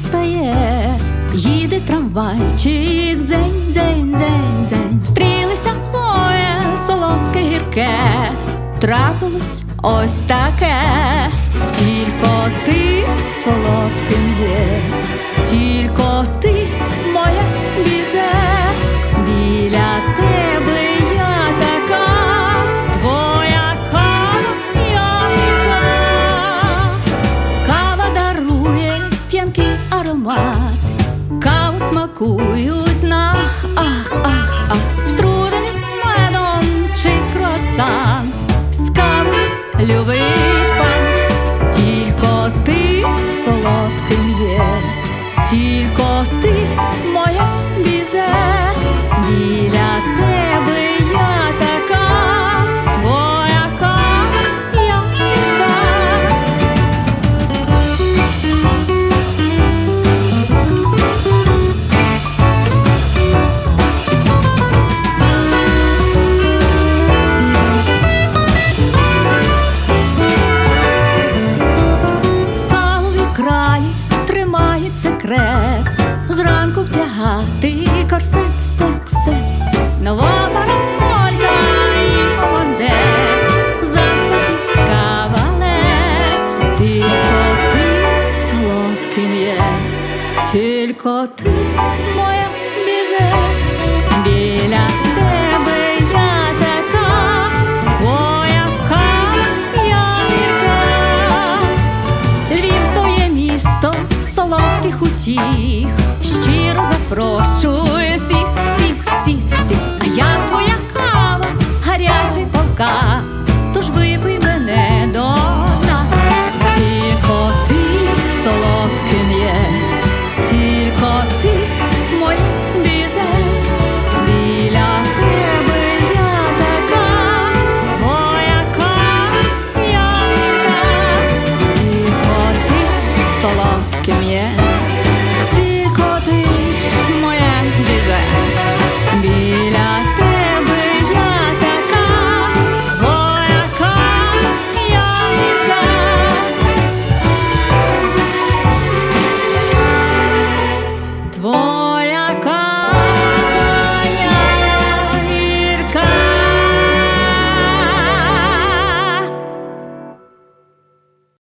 встає, їде трамвайчик, дзень, дзень, дзень, дзень. Стрілися моє солодке гірке, трапилось ось таке, тільки ти солодким є. Тільки смакують на ах, ах, штрудені з медом чи кросан, з кави любить пан, тільки ти солодким є, тільки ти моя бізе, секрет, зранку втягати корсет, сет, сет, сет. нова парасолька і поводе, захваті кавалер, тільки ти солодким є, тільки ти моя бізе, біля утіх, щиро запрошую всіх, всіх, всіх, всіх. А я твоя кава, гарячий полка, тож випий мене до дна. Тільки ти солодким see